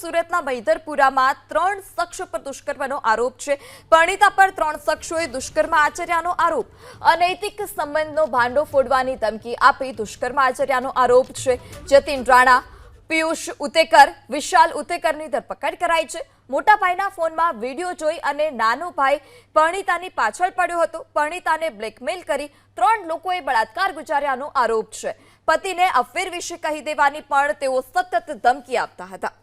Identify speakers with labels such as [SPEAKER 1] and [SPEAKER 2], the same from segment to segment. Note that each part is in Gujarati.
[SPEAKER 1] સુરતના મૈધરપુરામાં ત્રણ શખ્સ પર દુષ્કર્મનો આરોપ છે. પરણિતા પર ત્રણ શખ્સોએ દુષ્કર્મ આચર્યાનો આરોપ. અનૈતિક સંબંધનો ભાંડો ફોડવાની ધમકી આપી દુષ્કર્મ આચર્યાનો આરોપ છે. જતીન રાણા, પિયુષ ઉતેકર, વિશાલ ઉતેકરની ધરપકડ કરાઈ છે. મોટા ભાઈના ફોનમાં વીડિયો જોઈ અને નાનો ભાઈ પરણિતાની પાછળ પડ્યો હતો. પરણિતાને બ્લેકમેલ કરી ત્રણ લોકોએ બળાત્કાર ગુજાર્યાનો આરોપ છે. પતિને અફેર વિશે કહી દેવાની પણ તેઓ સતત ધમકી આપતા હતા.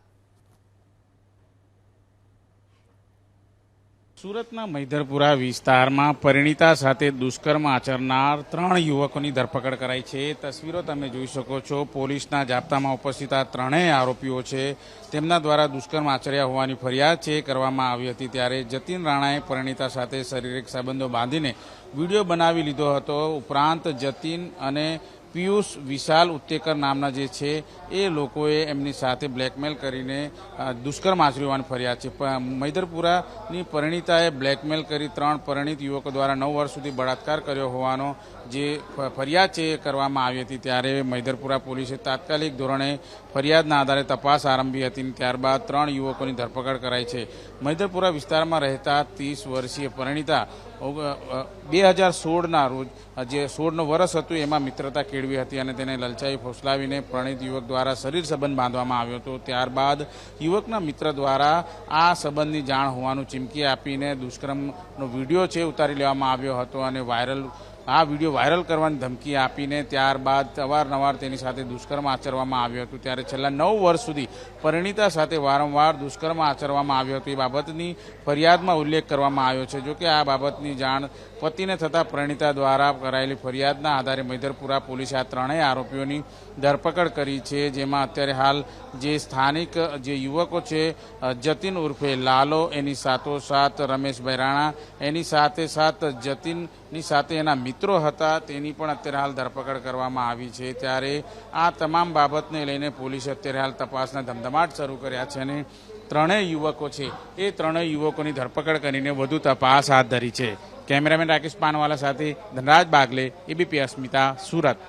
[SPEAKER 2] સુરતના મૈધરપુરા વિસ્તારમાં પરિણીતા સાથે દુષ્કર્મ આચરનાર ત્રણ યુવકોની ધરપકડ કરાઈ છે. તસવીરો તમે જોઈ શકો છો. પોલીસના જાપ્તામાં ઉપસ્થિત આ ત્રણેય આરોપીઓ છે. તેમના દ્વારા દુષ્કર્મ આચર્યા હોવાની ફરિયાદ છે. કરવામાં આવી હતી ત્યારે જતીન રાણાએ પરિણીતા સાથે શારીરિક સંબંધો બાંધીને વીડિયો બનાવી લીધો હતો. ઉપરાંત જતીન અને પિયુષ વિશાલ ઉત્તેકર નામના જે છે, એ લોકોએ એમની સાથે બ્લેકમેલ કરીને દુષ્કર્મ આચર્યું ફરિયાદ છે. મૈદરપુરાની પરિણીતાએ બ્લેકમેલ કરી ત્રણ પરિણીત યુવકો દ્વારા નવ વર્ષ સુધી બળાત્કાર કર્યો હોવાનો જે ફરિયાદ છે એ કરવામાં આવી હતી. ત્યારે મૈદરપુરા પોલીસે તાત્કાલિક ધોરણે ફરિયાદના આધારે તપાસ આરંભી હતી ત્યારબાદ ત્રણ યુવકોની ધરપકડ કરાઈ છે. મૈદરપુરા વિસ્તારમાં રહેતા ત્રીસ વર્ષીય પરિણીતા બે હજાર સોળના રોજ જે સોળનું વર્ષ હતું, એમાં મિત્રતા કેળવી હતી અને તેને લલચાઈ ફોસલાવીને પ્રણીત યુવક દ્વારા શરીર સંબંધ બાંધવામાં આવ્યો હતો. ત્યારબાદ યુવકના મિત્ર દ્વારા આ સંબંધની જાણ હોવાનું ચીમકી આપીને દુષ્કર્મનો વીડિયો છે, ઉતારી લેવામાં આવ્યો હતો અને વાયરલ આ વીડિયો વાયરલ કરવાની ધમકી આપીને ત્યારબાદ અવારનવાર તેની સાથે દુષ્કર્મ આચરવામાં આવ્યું હતું. ત્યારે છેલ્લા નવ વર્ષ સુધી પરિણીતા સાથે વારંવાર દુષ્કર્મ આચરવામાં આવ્યો હતો. એ બાબતની ફરિયાદમાં ઉલ્લેખ કરવામાં આવ્યો છે. જોકે આ બાબતની જાણ પતિને થતાં પરિણીતા દ્વારા કરાયેલી ફરિયાદના આધારે મૈદરપુરા પોલીસે આ ત્રણેય આરોપીઓની ધરપકડ કરી છે. જેમાં અત્યારે હાલ જે સ્થાનિક જે યુવકો છે જતીન ઉર્ફે લાલો, એની સાથોસાથ રમેશભાઈ રાણા એની સાથે સાથ જતીનની સાથે એના મિત્રો હતા, તેની પણ અત્યારે હાલ ધરપકડ કરવામાં આવી છે. ત્યારે આ તમામ બાબતને લઈને પોલીસે અત્યારે હાલ તપાસના ધમધમાટ શરૂ કર્યા છે અને ત્રણેય યુવકો છે, એ ત્રણેય યુવકોની ધરપકડ કરીને વધુ તપાસ હાથ ધરી છે. કેમેરામેન રાકેશ પાનવાલા સાથે ધનરાજ બાગલે, એબીપી અસ્મિતા, સુરત.